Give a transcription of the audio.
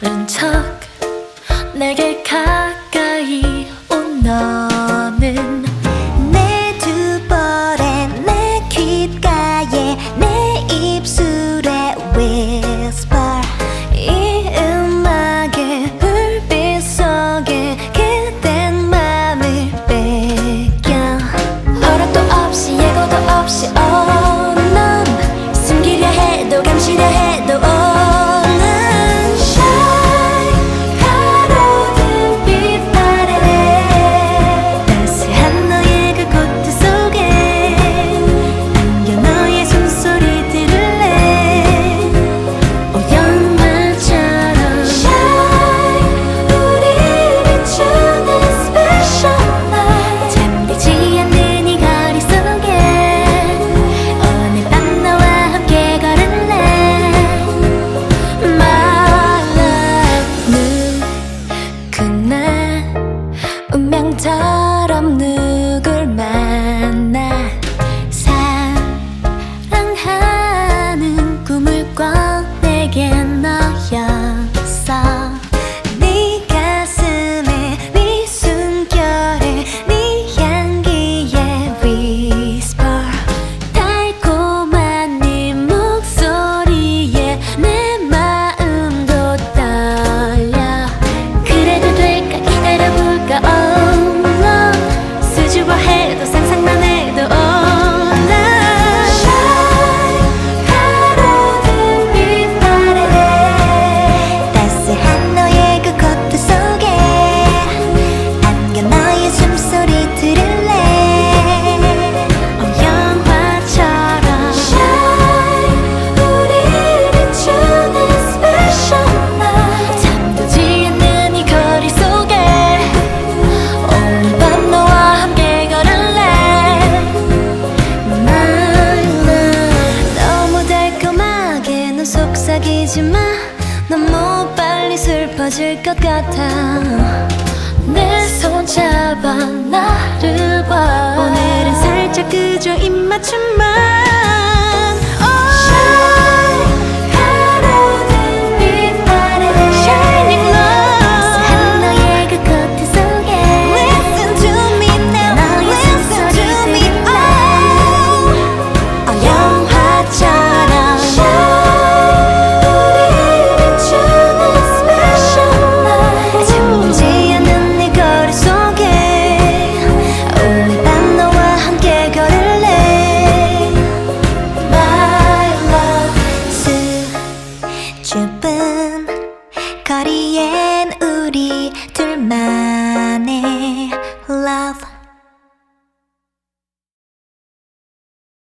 모른 척 내게 울지 마. 너무 뭐 빨리 슬퍼질 것 같아. 내 손 잡아 나를 봐. 오늘은 살짝 그저 입맞춤만.